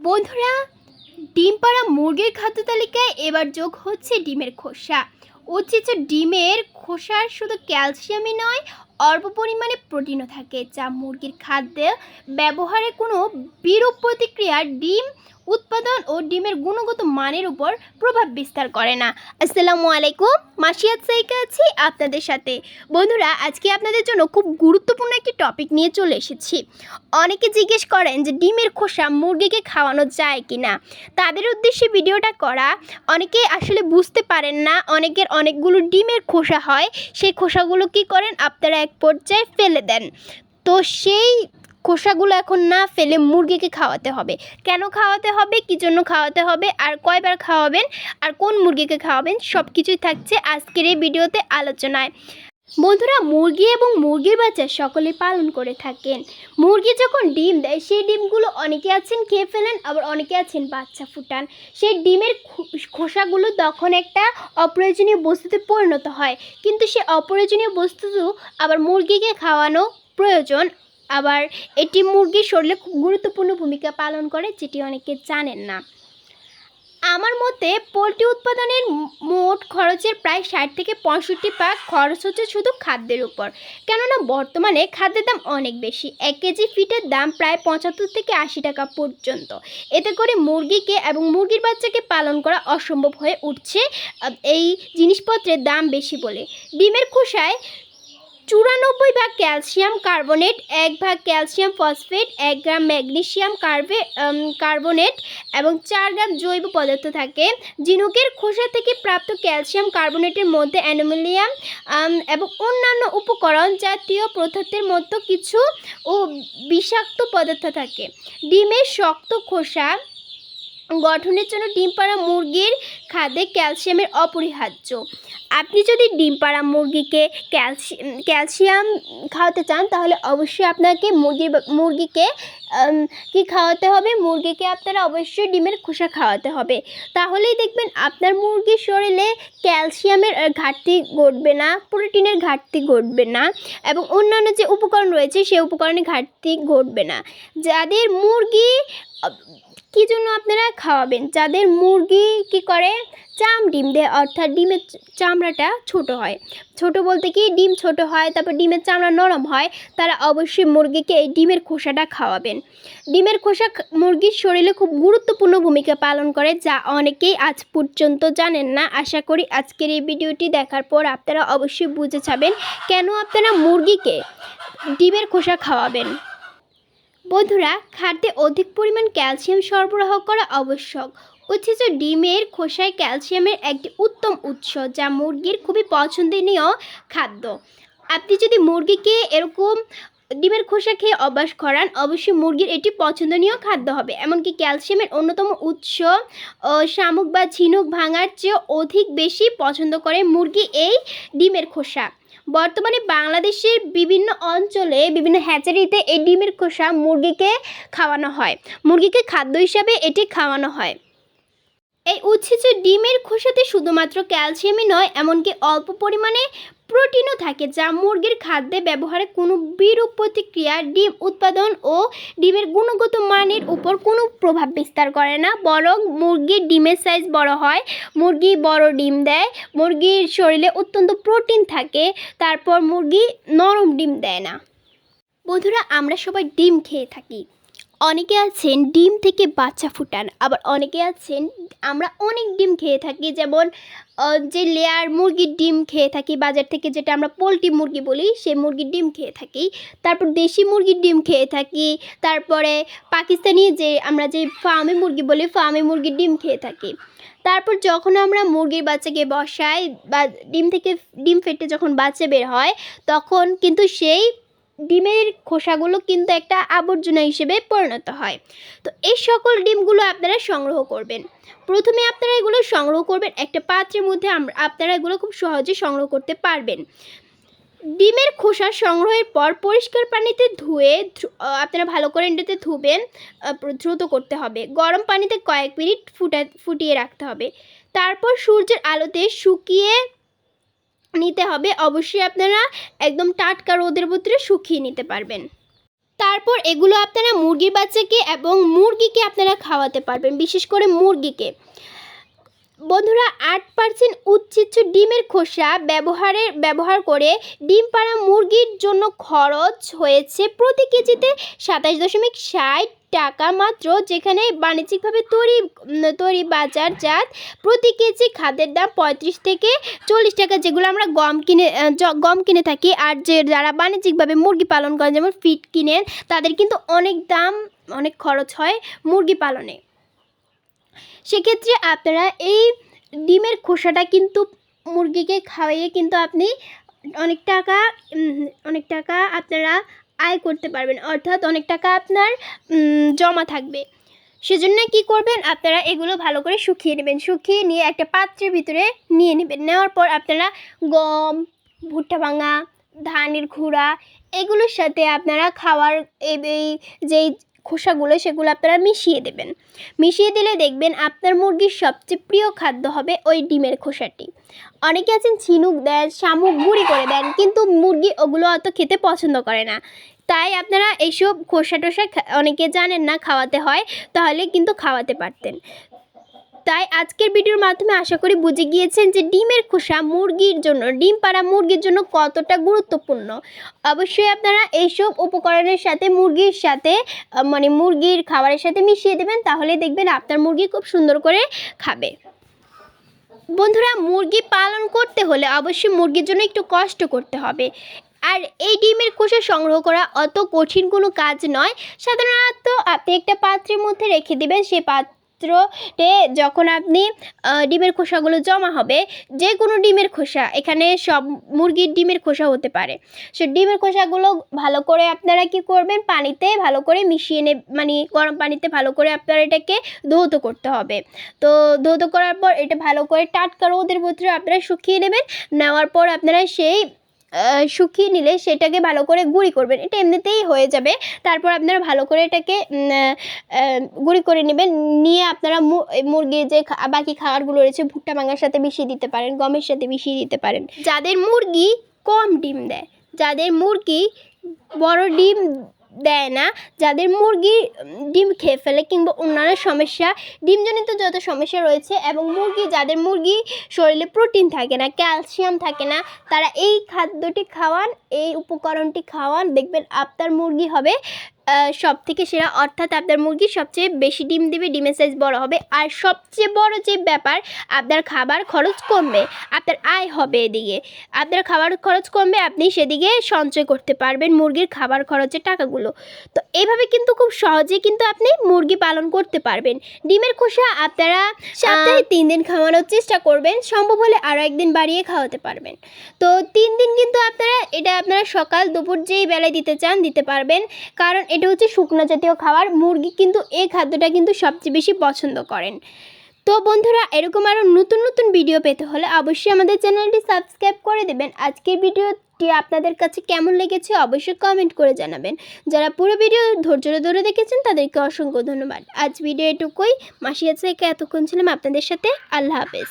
বন্ধুরা ডিম পাড়া মুরগির খাদ্য তালিকায় এবার যোগ হচ্ছে ডিমের খোসা। উচিত ডিমের খোসার শুধু ক্যালসিয়ামই নয় অল্প পরিমাণে প্রোটিনও থাকে, যা মুরগির খাদ্যে ব্যবহারে কোনো বিরূপ প্রতিক্রিয়া ডিম উৎপাদন ও ডিমের গুণগত মানের উপর প্রভাব বিস্তার করে না। আসসালামু আলাইকুম, মাসিয়াত সাইকা আছি আপনাদের সাথে। বন্ধুরা, আজকে আপনাদের জন্য খুব গুরুত্বপূর্ণ একটি টপিক নিয়ে চলে এসেছি। অনেকে জিজ্ঞেস করেন যে ডিমের খোসা মুরগিকে খাওয়ানো যায় কি না তাদের উদ্দেশ্যে ভিডিওটা করা অনেকে আসলে বুঝতে পারেন না, অনেকের অনেকগুলো ডিমের খোসা হয়, সেই খোসাগুলো কি করেন? আপনারা এক পর্যায়ে ফেলে দেন। তো সেই খোসাগুলো এখন না ফেলে মুরগিকে খাওয়াতে হবে। কেন খাওয়াতে হবে? কী জন্য খাওয়াতে হবে? আর কয়বার খাওয়াবেন? আর কোন মুরগিকে খাওয়াবেন? সব কিছুই থাকছে আজকের এই ভিডিওতে আলোচনায়। বন্ধুরা, মুরগি এবং মুরগির বাচ্চা সকলে পালন করে থাকেন। মুরগি যখন ডিম দেয়, সেই ডিমগুলো অনেকে আছেন খেয়ে ফেলেন, আবার অনেকে আছেন বাচ্চা ফুটান। সেই ডিমের খোসাগুলো তখন একটা অপ্রয়োজনীয় বস্তুতে পরিণত হয়। কিন্তু সে অপ্রয়োজনীয় বস্তু আবার মুরগিকে খাওয়ানো প্রয়োজন। আবার এটি মুরগির শরীরে খুব গুরুত্বপূর্ণ ভূমিকা পালন করে, যেটি অনেকে জানেন না। আমার মতে পোলট্রি উৎপাদনের মোট খরচের প্রায় ষাট থেকে পঁয়ষট্টি পাক খরচ হচ্ছে শুধু খাদ্যের উপর। কেননা বর্তমানে খাদ্যের দাম অনেক বেশি। এক কেজি ফিটের দাম প্রায় পঁচাত্তর থেকে আশি টাকা পর্যন্ত। এতে করে মুরগিকে এবং মুরগির বাচ্চাকে পালন করা অসম্ভব হয়ে উঠছে এই জিনিসপত্রের দাম বেশি বলে। ডিমের খোসায় চুরানব্বই ভাগ ক্যালসিয়াম কার্বনেট, এক ভাগ ক্যালসিয়াম ফসফেট, এক গ্রাম ম্যাগনেসিয়াম কার্বে কার্বনেট এবং চার গ্রাম জৈব পদার্থ থাকে। ঝিনুকের খোসা থেকে প্রাপ্ত ক্যালসিয়াম কার্বনেটের মধ্যে অ্যানুমিলিয়াম এবং অন্যান্য উপকরণ জাতীয় পদার্থের মতো কিছু ও বিষাক্ত পদার্থ থাকে। ডিমের শক্ত খোসা গঠনের জন্য ডিম পাড়া মুরগির খাদ্যে ক্যালসিয়ামের অপরিহার্য। আপনি যদি ডিম পাড়া মুরগিকে ক্যালসিয়াম ক্যালসিয়াম খাওয়াতে চান, তাহলে অবশ্যই আপনাকে মুরগির মুরগিকে কি খাওয়াতে হবে? মুরগিকে আপনারা অবশ্যই ডিমের খোসা খাওয়াতে হবে। তাহলেই দেখবেন আপনার মুরগির শরীরে ক্যালসিয়ামের ঘাটতি ঘটবে না, প্রোটিনের ঘাটতি ঘটবে না এবং অন্যান্য যে উপকরণ রয়েছে সেই উপকরণের ঘাটতি ঘটবে না। যাদের মুরগি কী জন্য আপনারা খাওয়াবেন? যাদের মুরগি কি করে? চাম ডিম দেয়, অর্থাৎ ডিমের চামড়াটা ছোট হয়। ছোট বলতে কি ডিম ছোট হয়, তারপর ডিমের চামড়া নরম হয়, তারা অবশ্যই মুরগিকে এই ডিমের খোসাটা খাওয়াবেন। ডিমের খোসা মুরগির শরীরে খুব গুরুত্বপূর্ণ ভূমিকা পালন করে, যা অনেকেই আজ পর্যন্ত জানেন না। আশা করি আজকের এই ভিডিওটি দেখার পর আপনারা অবশ্যই বুঝে যাবেন কেন আপনারা মুরগিকে ডিমের খোসা খাওয়াবেন। বন্ধুরা, খাদ্যে অধিক পরিমাণ ক্যালসিয়াম সরবরাহ করা আবশ্যক। উচিত ডিমের খোসায় ক্যালসিয়ামের একটি উত্তম উৎস, যা মুরগির খুবই পছন্দনীয় খাদ্য। আপনি যদি মুরগিকে এরকম ডিমের খোসা খেয়ে অভ্যাস করান, অবশ্যই মুরগির এটি পছন্দনীয় খাদ্য হবে। এমনকি ক্যালসিয়ামের অন্যতম উৎস শামুক বা ঝিনুক ভাঙার চেয়ে অধিক বেশি পছন্দ করে মুরগি এই ডিমের খোসা। বর্তমানে বাংলাদেশের বিভিন্ন অঞ্চলে বিভিন্ন হ্যাচারিতে এই ডিমের খোসা মুরগিকে খাওয়ানো হয়। মুরগিকে খাদ্য হিসাবে এটি খাওয়ানো হয়। এই উচ্ছেচ ডিমের খোসাতে শুধুমাত্র ক্যালসিয়ামই নয়, এমনকি অল্প পরিমাণে প্রোটিনও থাকে, যা মুরগির খাদ্যে ব্যবহারে কোনো বিরূপ প্রতিক্রিয়া ডিম উৎপাদন ও ডিমের গুণগত মানের উপর কোনো প্রভাব বিস্তার করে না। বরং মুরগির ডিমের সাইজ বড় হয়, মুরগি বড় ডিম দেয়, মুরগির শরীরে অত্যন্ত প্রোটিন থাকে, তারপর মুরগি নরম ডিম দেয় না। বন্ধুরা, আমরা সবাই ডিম খেয়ে থাকি। অনেকে আছেন ডিম থেকে বাচ্চা ফুটান, আবার অনেকে আছেন, আমরা অনেক ডিম খেয়ে থাকি, যেমন যে লেয়ার মুরগির ডিম খেয়ে থাকি, বাজার থেকে যেটা আমরা পোলট্রি মুরগি বলি, সেই মুরগির ডিম খেয়ে থাকি। তারপর দেশি মুরগির ডিম খেয়ে থাকি, তারপরে পাকিস্তানি যে আমরা যে ফার্মে মুরগি বলি, ফার্মে মুরগির ডিম খেয়ে থাকি। তারপর যখন আমরা মুরগির বাচ্চাকে বসাই বা ডিম থেকে, ডিম ফেটে যখন বাচ্চা বের হয়, তখন কিন্তু সেই ডিমের খোসাগুলো কিন্তু একটা আবর্জনা হিসেবে পরিণত হয়। তো এই সকল ডিমগুলো আপনারা সংগ্রহ করবেন। প্রথমে আপনারা এগুলো সংগ্রহ করবেন, একটা পাত্রের মধ্যে আপনারা এগুলো খুব সহজে সংগ্রহ করতে পারবেন। ডিমের খোসা সংগ্রহের পর পরিষ্কার পানিতে ধুয়ে আপনারা ভালো করে এটাতে ধুবেন দ্রুত করতে হবে। গরম পানিতে কয়েক মিনিট ফুটা, ফুটিয়ে রাখতে হবে। তারপর সূর্যের আলোতে শুকিয়ে নিতে হবে, অবশ্যই আপনারা একদম টাটকা রোদের ভিতরে শুকিয়ে নিতে পারবেন। তারপর এগুলো আপনারা মুরগির বাচ্চাকে এবং মুরগিকে আপনারা খাওয়াতে পারবেন, বিশেষ করে মুরগিকে। বন্ধুরা, আট পার্সেন্ট উচ্ছিচ্ছ ডিমের খোসা ব্যবহারের, ব্যবহার করে ডিম পাড়া মুরগির জন্য খরচ হয়েছে প্রতি কেজিতে সাতাশ দশমিক ষাট টাকা মাত্র, যেখানে বাণিজ্যিকভাবে তৈরি তৈরি বাজারজাত প্রতি কেজি খাদ্যের দাম পঁয়ত্রিশ থেকে চল্লিশ টাকা, যেগুলো আমরা গম কিনে গম কিনে থাকি। আর যে যারা বাণিজ্যিকভাবে মুরগি পালন করেন, যেমন ফিট কিনেন, তাদের কিন্তু অনেক দাম, অনেক খরচ হয় মুরগি পালনে। সেক্ষেত্রে আপনারা এই ডিমের খোসাটা কিন্তু মুরগিকে খাওয়াইয়ে কিন্তু আপনি অনেক টাকা অনেক টাকা আপনারা আয় করতে পারবেন। অর্থাৎ অনেক টাকা আপনার জমা থাকবে। সেজন্য কি করবেন? আপনারা এগুলো ভালো করে শুকিয়ে নেবেন। শুকিয়ে নিয়ে একটা পাত্রের ভিতরে নিয়ে নেবেন। নেওয়ার পর আপনারা গম, ভুট্টা ভাঙা, ধানের খুঁড়া, এগুলোর সাথে আপনারা খাওয়ার এই, যেই খোসাগুলো সেগুলো আপনারা মিশিয়ে দেবেন। মিশিয়ে দিলে দেখবেন আপনার মুরগির সবচেয়ে প্রিয় খাদ্য হবে ওই ডিমের খোসাটি। অনেকে আছেন ঝিনুক দেন, শামুক গুঁড়ি করে দেন, কিন্তু মুরগি ওগুলো অত খেতে পছন্দ করে না। তাই আপনারা এইসব খোসা টোসা অনেকে জানেন না, খাওয়াতে হয়, তাহলে কিন্তু খাওয়াতে পারতেন। তাই আজকের ভিডিওর মাধ্যমে আশা করি বুঝে গিয়েছেন যে ডিমের খোসা মুরগির জন্য, ডিম পাড়া মুরগির জন্য কতটা গুরুত্বপূর্ণ। অবশ্যই আপনারা এইসব উপকরণের সাথে মুরগির সাথে মানে মুরগির খাবারের সাথে মিশিয়ে দেবেন তাহলে দেখবেন আপনার মুরগি খুব সুন্দর করে খাবে। বন্ধুরা, মুরগি পালন করতে হলে অবশ্যই মুরগির জন্য একটু কষ্ট করতে হবে। আর এই ডিমের খোসা সংগ্রহ করা অত কঠিন কোনো কাজ নয়। সাধারণত আপনি একটা পাত্রের মধ্যে রেখে দিবেন সেই পাত্রতে যখন আপনি ডিমের খোসাগুলো জমা হবে যে কোনো ডিমের খোসা, এখানে সব মুরগির ডিমের খোসা হতে পারে। সে, ডিমের খোসাগুলো ভালো করে আপনারা কি করবেন, পানিতে ভালো করে মিশিয়ে নে মানে গরম পানিতে ভালো করে আপনারা এটাকে ধৌত করতে হবে। তো, ধৌত করার পর এটা ভালো করে টাটকা রোদের ভিতরে আপনারা শুকিয়ে নেবেন, নেওয়ার পর আপনারা সেই শুকিয়ে নিলে সেটাকে ভালো করে গুঁড়ি করবেন। এটা এমনিতেই হয়ে যাবে। তারপর আপনারা ভালো করে এটাকে গুঁড়ি করে নেবেন। নিয়ে আপনারা মুরগির যে বাকি খাবারগুলো রয়েছে, ভুট্টা মাঙ্গার সাথে মিশিয়ে দিতে পারেন, গমের সাথে মিশিয়ে দিতে পারেন। যাদের মুরগি কম ডিম দেয়, যাদের মুরগি বড় ডিম দেয় না। যাদের মুরগি ডিম খেয়ে ফেলে কিংবা অন্যান্য সমস্যা, ডিমজনিত যত সমস্যা রয়েছে এবং মুরগি, যাদের মুরগি শরীরে প্রোটিন থাকে না ক্যালসিয়াম থাকে না, তারা এই খাদ্যটি খাওয়ান, এই উপকরণটি খাওয়ান, দেখবেন আপনার মুরগি হবে সব থেকে সেরা, অর্থাৎ আপনার মুরগি সবচেয়ে বেশি ডিম দেবে, ডিমের সাইজ বড় হবে। আর সবচেয়ে বড় যে ব্যাপার, আপনার খাবার খরচ কমবে, আপনার আয় হবে এদিকে। আপনার খাবার খরচ কমবে, আপনি সেদিকে সঞ্চয় করতে পারবেন মুরগির খাবার খরচের টাকাগুলো। তো এইভাবে কিন্তু খুব সহজে কিন্তু আপনি মুরগি পালন করতে পারবেন। ডিমের খোসা আপনারা সপ্তাহে তিন দিন খাওয়ানোর চেষ্টা করবেন, সম্ভব হলে আরও একদিন বাড়িয়ে খাওয়াতে পারবেন। তো তিন দিন কিন্তু আপনারা, এটা আপনারা সকাল, দুপুর যেই বেলায় দিতে চান, দিতে পারবেন। কারণ এটা হচ্ছে শুকনো জাতীয় খাবার। মুরগি কিন্তু এই খাদ্যটা কিন্তু সবচেয়ে বেশি পছন্দ করেন। তো বন্ধুরা, এরকম আরও নতুন নতুন ভিডিও পেতে হলে অবশ্যই আমাদের চ্যানেলটি সাবস্ক্রাইব করে দেবেন। আজকের ভিডিওটি আপনাদের কাছে কেমন লেগেছে অবশ্যই কমেন্ট করে জানাবেন। যারা পুরো ভিডিও ধৈর্য ধরে দেখেছেন, তাদেরকে অসংখ্য ধন্যবাদ। আজ ভিডিও এটুকুই। মাসিয়া থেকে এতক্ষণ ছিলাম আপনাদের সাথে। আল্লাহ হাফেজ।